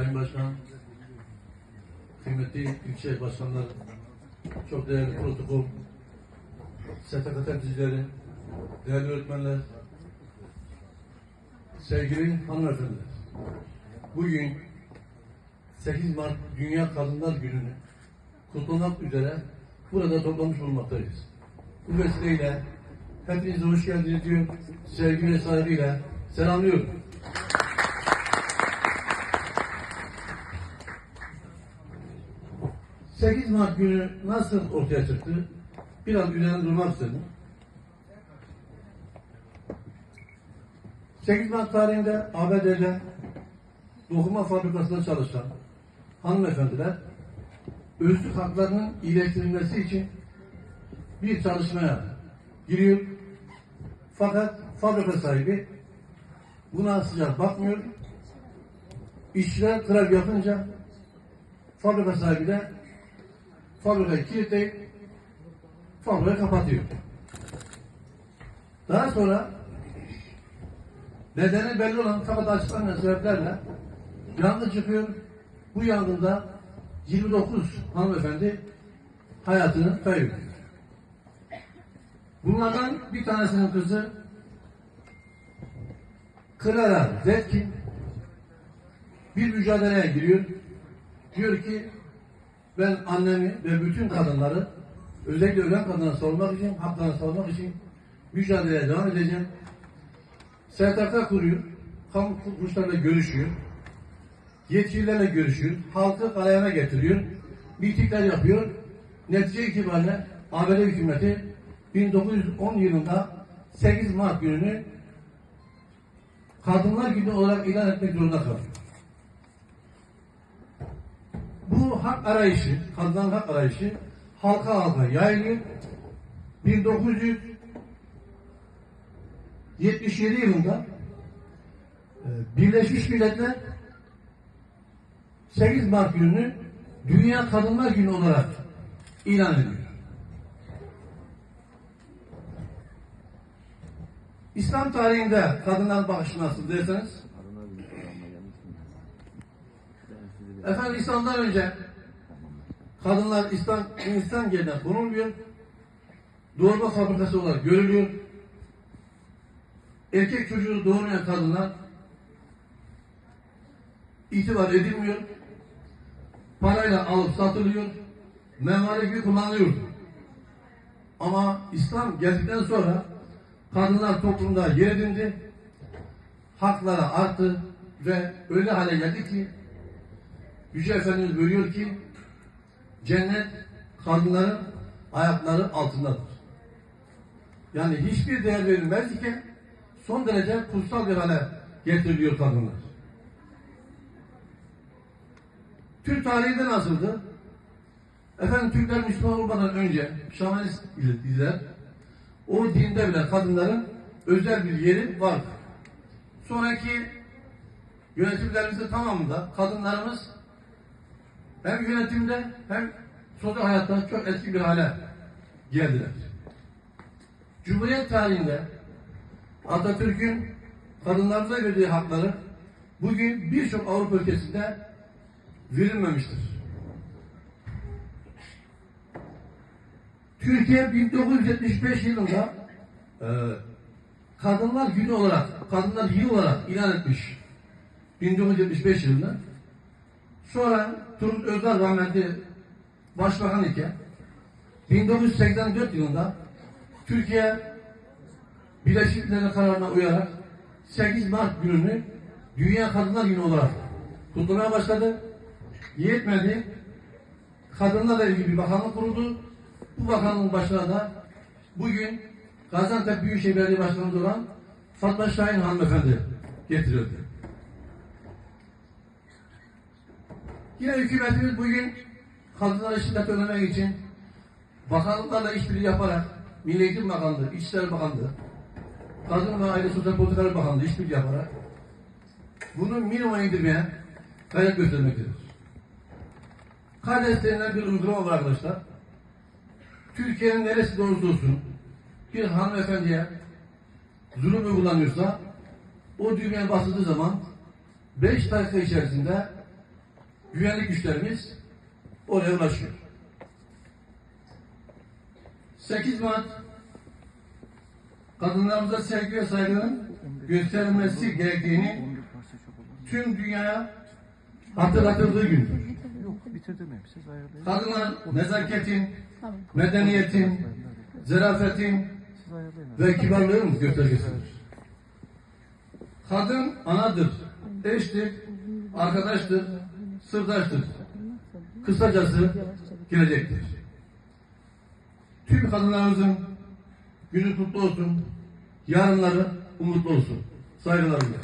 Sayın Başkan, kıymetli ilçe başkanlar, çok değerli protokol, STK temsilcileri, değerli öğretmenler, sevgili hanımefendiler. Bugün 8 Mart Dünya Kadınlar Günü'nü kutlamak üzere burada toplanmış bulunmaktayız. Bu vesileyle hepinize hoş geldiniz diyor, sevgi ve saygıyla selamlıyorum. Sekiz Mart günü nasıl ortaya çıktı? Biraz üzerine durmak istedim. 8 Mart tarihinde ABD'de dokuma fabrikasında çalışan hanımefendiler özlük haklarının iyileştirilmesi için bir çalışmaya giriyor. Fakat fabrika sahibi buna sıcak bakmıyor. İşçiler grev yapınca fabrika sahibi de fabrikayı kilitleyip fabrikayı kapatıyor. Daha sonra nedeni belli olan fakat açıklanmayan sebeplerle yangın çıkıyor. Bu yangında 29 hanımefendi hayatını kaybediyor. Bunlardan bir tanesinin kızı Clara Zetkin bir mücadeleye giriyor. Diyor ki ben annemi ve bütün kadınları özellikle ölen kadınları savunmak için, haklarını savunmak için mücadeleye devam edeceğim. STK kuruyor, kamu kuruluşlarıyla görüşüyor, yetkililerle görüşüyor, halkı galeyana getiriyor, mitingler yapıyor. Netice itibariyle ABD hükümeti 1910 yılında 8 Mart gününü Kadınlar Günü olarak ilan etmek zorunda kalıyor. Bu hak arayışı, kadınların hak arayışı halka halka yayılıyor. 1977 yılında e, Birleşmiş Milletler 8 Mart gününü Dünya Kadınlar Günü olarak ilan ediyor. İslam tarihinde kadınlar bakışı nasıl derseniz efendim İslam'dan önce kadınlar İslam insan yerine konulmuyor. Doğurma fabrikası olarak görülüyor. Erkek çocuğu doğurmayan kadınlar itibar edilmiyor. Parayla alıp satılıyor. Memari gibi kullanılıyor. Ama İslam geldikten sonra kadınlar toplumda yer edindi. Hakları arttı ve öyle hale geldi ki Yüce Efendimiz buyuruyor ki cennet kadınların ayakları altındadır. Yani hiçbir değer verilmez iken son derece kutsal bir hale getiriliyor kadınlar. Türk tarihinde nasıldı? Efendim Türkler Müslüman olmadan önce Şamanist idiler. O dinde bile kadınların özel bir yeri vardı. Sonraki yönetimlerimizin tamamında kadınlarımız hem yönetimde hem sosyal hayatta çok eski bir hale geldiler. Cumhuriyet tarihinde Atatürk'ün kadınlarımıza verdiği hakları bugün birçok Avrupa ülkesinde verilmemiştir. Türkiye 1975 yılında e, Kadınlar Günü olarak, Kadınlar Yılı olarak ilan etmiş. 1975 yılında. Sonra Turgut Özal rahmetli başbakan iken 1984 yılında Türkiye Birleşik Milletler kararına uyarak 8 Mart gününü Dünya Kadınlar Günü olarak kutlamaya başladı. Yetmedi. Kadınlarla ilgili bir bakanlık kuruldu. Bu bakanlığın başına da bugün Gaziantep Büyükşehir Belediye Başkanımız olan Fatma Şahin hanımefendi getirildi. Yine hükümetimiz bugün kadınlara şiddet önlemek için bakanlıklarla işbirliği yaparak Milli Eğitim Bakanlığı, İçişleri Bakanlığı, Kadın ve Aile Sosyal Politikalar Bakanlığı işbirliği yaparak bunu minimuma indirmeye gayret göstermektedir. Kardeş bir uygulama var arkadaşlar. Türkiye'nin neresi de olursa olsun bir hanımefendiye zulüm uygulanıyorsa o düğmeye basıldığı zaman 5 dakika içerisinde güvenlik güçlerimiz oraya ulaşıyor. 8 Mart kadınlarımıza sevgi ve saygının gösterilmesi gerektiğini tüm dünyaya hatırlatıldığı gündür. Kadınlar nezaketin, medeniyetin, ayarlayın. ve kibarlığın göstergesidir. Kadın anadır, eştir, arkadaştır, sırdaştır. Kısacası gelecektir. Tüm kadınlarımızın günü kutlu olsun, yarınları umutlu olsun. Saygılarımla.